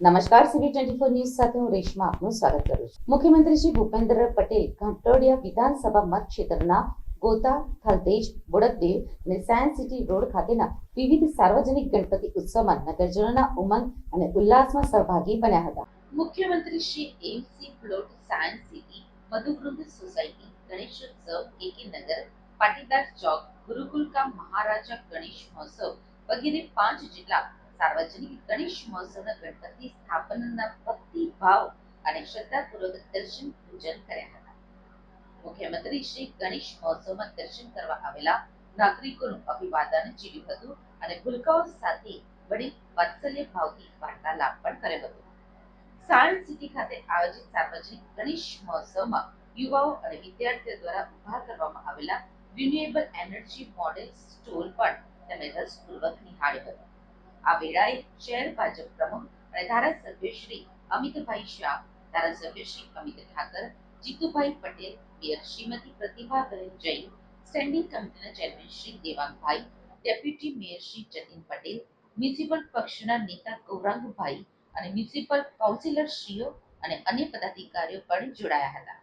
નમસ્કાર સીવી twenty four news સાથે હું રેશમા આપનું સ્વાગત કરું છું. મુખ્યમંત્રી શ્રી ભૂપેન્દ્ર પટેલ ઘંટોડિયા વિધાનસભા મતક્ષેત્રના ગોતા, થલતેજ, બોડકદેવ અને સાયન્સ સિટી રોડ ખાતેના વિવિધ સાર્વજનિક ગણપતિ ઉત્સવમાં નગરજનોના ઉમંગ અને ઉલ્લાસમાં સહભાગી બન્યા હતા. મુખ્યમંત્રી Shri MC plot, science city, Madhuvrund society, Ganeshotsav Nagar, Patidar Chowk, Gurukul કા મહારાજા ગણેશ મહોત્સવ વગેરે પાંચ જેટલા સાર્વજનિક ગણેશ મહોત્સવના ગણપતિ સ્થાપનના ભક્તિભાવ અને શ્રદ્ધાપૂર્વક દર્શન પૂજન કર્યા હતા. મુખ્યમંત્રી શ્રી ગણેશ મહોત્સવમાં દર્શન કરવા આવેલા નાગરિકોનું અભિવાદન ઝીલ્યું હતું અને ભૂલકાઓ સાથે વળી વાત્સલ્ય ભાવથી વાર્તાલાપ પણ કર્યો હતો. સાયન્સ સિટી ખાતે આયોજિત સાર્વજનિક ગણેશ મહોત્સવમાં યુવાઓ અને વિદ્યાર્થીઓ દ્વારા ઊભા કરવામાં આવેલા રિન્યુએબલ એનર્જી મોડેલ સ્ટોલ પણ તેમણે રસપૂર્વક નિહાળ્યો હતો. આ શહેર ભાજપ પ્રમુખ અને ધારાસભ્ય શ્રી અમિતભાઈ શાહ, ધારાસભ્ય શ્રી અમિત ઠાકર, જીતુભાઈ પટેલ, મેયર શ્રીમતી પ્રતિભાબેન જૈન સ્ટેન્ડિંગ કમિટીના chairman Shri Devangbhai deputy mayor Shri Jatin Patel municipal પક્ષના નેતા ગૌરાંગભાઈ અને મ્યુનિસિપલ કાઉન્સિલરશ્રીઓ અને અન્ય પદાધિકારીઓ પણ જોડાયા હતા.